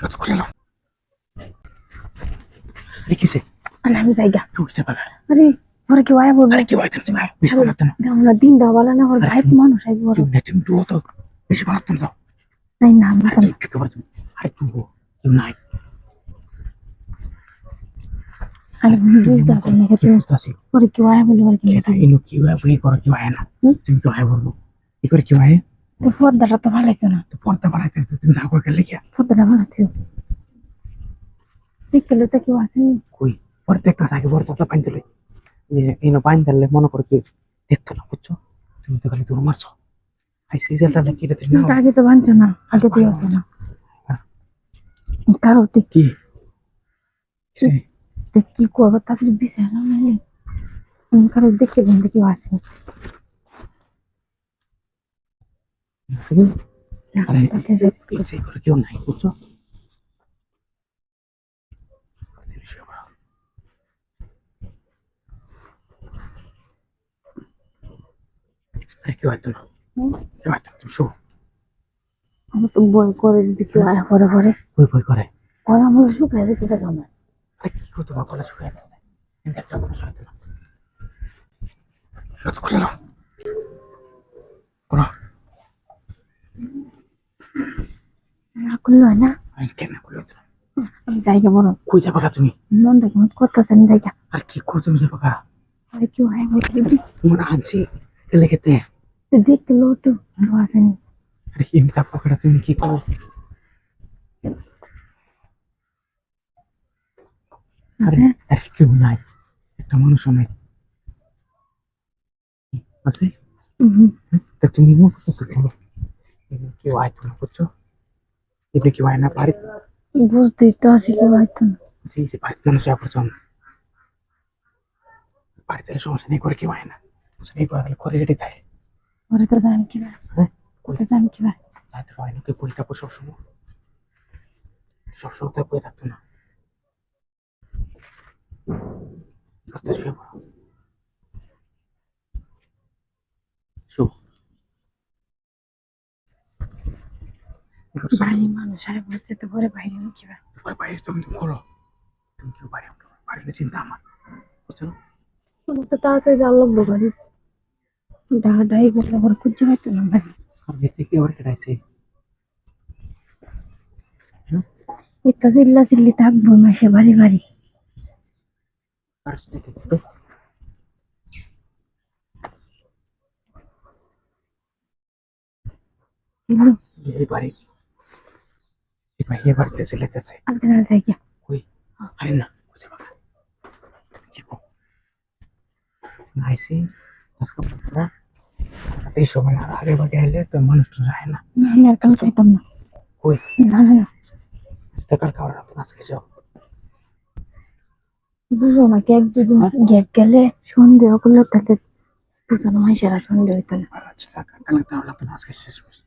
কত করে এলাম আরে কিসে আর আমি জায়গা তুই কিসে পাগা আরে পরে কি আয়া বলব? কি হইতো তুমি বেশি ভালো লাগতো না। আমরা দিন দাও বলা না ওর ভাই তো মানুষ আই বড় না তুমি তুই তো। বেশি লাগতো না নাই না আমি তো ঠিক করে তুমি? আরে তুই তুই নাই। আরে বুঝ দাও না কি কি বুঝতাছি পরে কি আয়া বলব আর কি এটা ইনো কি বই করো কি না। তুমি কি হয় বলব? কি করে কি তো পর্দাটা তো ভালো হয়েছে না। তো পড়তে পারাইতে তুমি রাগ করে গেলে পর্দাটা ভালো ছিল ঠিক তো কেউ আসেনি। কই? প্রত্যেকটা সাইকে বর্তমানটা পাইন দিলে। ইনো পাইন দিলে মনে করো কি দেখতো না বুঝছ? তুমি তো খালি দূর মারছো। আই সিজনটা নাকি এটা তুমি আগে তো বানছো না আগে তুই আসো না। কারও তুই কি? কি? করব তারপরে বিষয় না মানে কারও দেখে বন্ধু কেউ আসেনি। আরে সেই নাই বুঝছ কেউ হয়তো? কেউ হয়তো তুমি শো আমি তো বই করে যদি কেউ আয়া পরে পরে বই বই করে পরে আমার না করলে হয় না কেন করলে আমি জায়গা বড়। কই যাবা তুমি? মনটা কেমন করতেছে আমি জায়গা? আর কি করছ তুমি যাবা পরে কেউ আয়া বলতে তোমার আনছি গেলে খেতে। দেখতে লো তো কেউ আসেনি। আরে কি এমনি থাকব তুমি কি করো? আরে আরে কেউ নাই একটা মানুষও নাই। আছে? হুম। তা তুমি মন করতেছো কেন? কেউ আয়তো না বুঝছ এমনি কেউ আয় না বাড়ি বুঝতেই তো আছি কেউ হয়তো না সেই যে বাড়িতে মানুষ করছেন বাড়িতে সমস্যা নেই করে কেউ আয় না? সমস্যা নেই করে গেলে করে রেডি থাকে। পরে তো জানি কি ভাই হ্যাঁ? কোথায় জানি কি ভাই। তাদের হয় না কেউ বই থাকব সবসময়। সবসময় তার বই থাকতো না। করতে শুয়ে পড়ো শো কি করছ? বাড়ি মানুষ আরে বুঝতে তো পরে বাইরে কি ভাই পরে বাইরে তুমি তুমি করো তুমি কেউ বাইরে নিয়ে চিন্তা আমার। বুঝছ? আমার তো তাড়াতাড়ি যাওয়ার লাগল বাড়ি ডাহা ডাহি করলে আবার খুঁজে পাইতো না বাড়ি। আর যেতে কি আবার কেটাইছে একটা চিল্লা চিল্লি থাকব মাসে বাড়ি বাড়ি। আর একটু বাড়ি। বাড়ি এ বাড়িতে আজকে না জায়গা কই? আরে না বুঝে বাবা। কি কো নাইসি আজকে পুরো এই সময় আর আগে বাগে এলে তো মানুষ তো যায় না। না আমি আর কাল খাইতাম না। কই? না না না। টাকার খাবার তো আজকে যাও। বুঝো না এক দুদিন গ্যাপ গেলে সন্দেহ করলে তাহলে বুঝো না মাইসেরা সন্দেহ হইতো না আচ্ছা কালকে তাহলে তো আজকে শেষ হয়েছে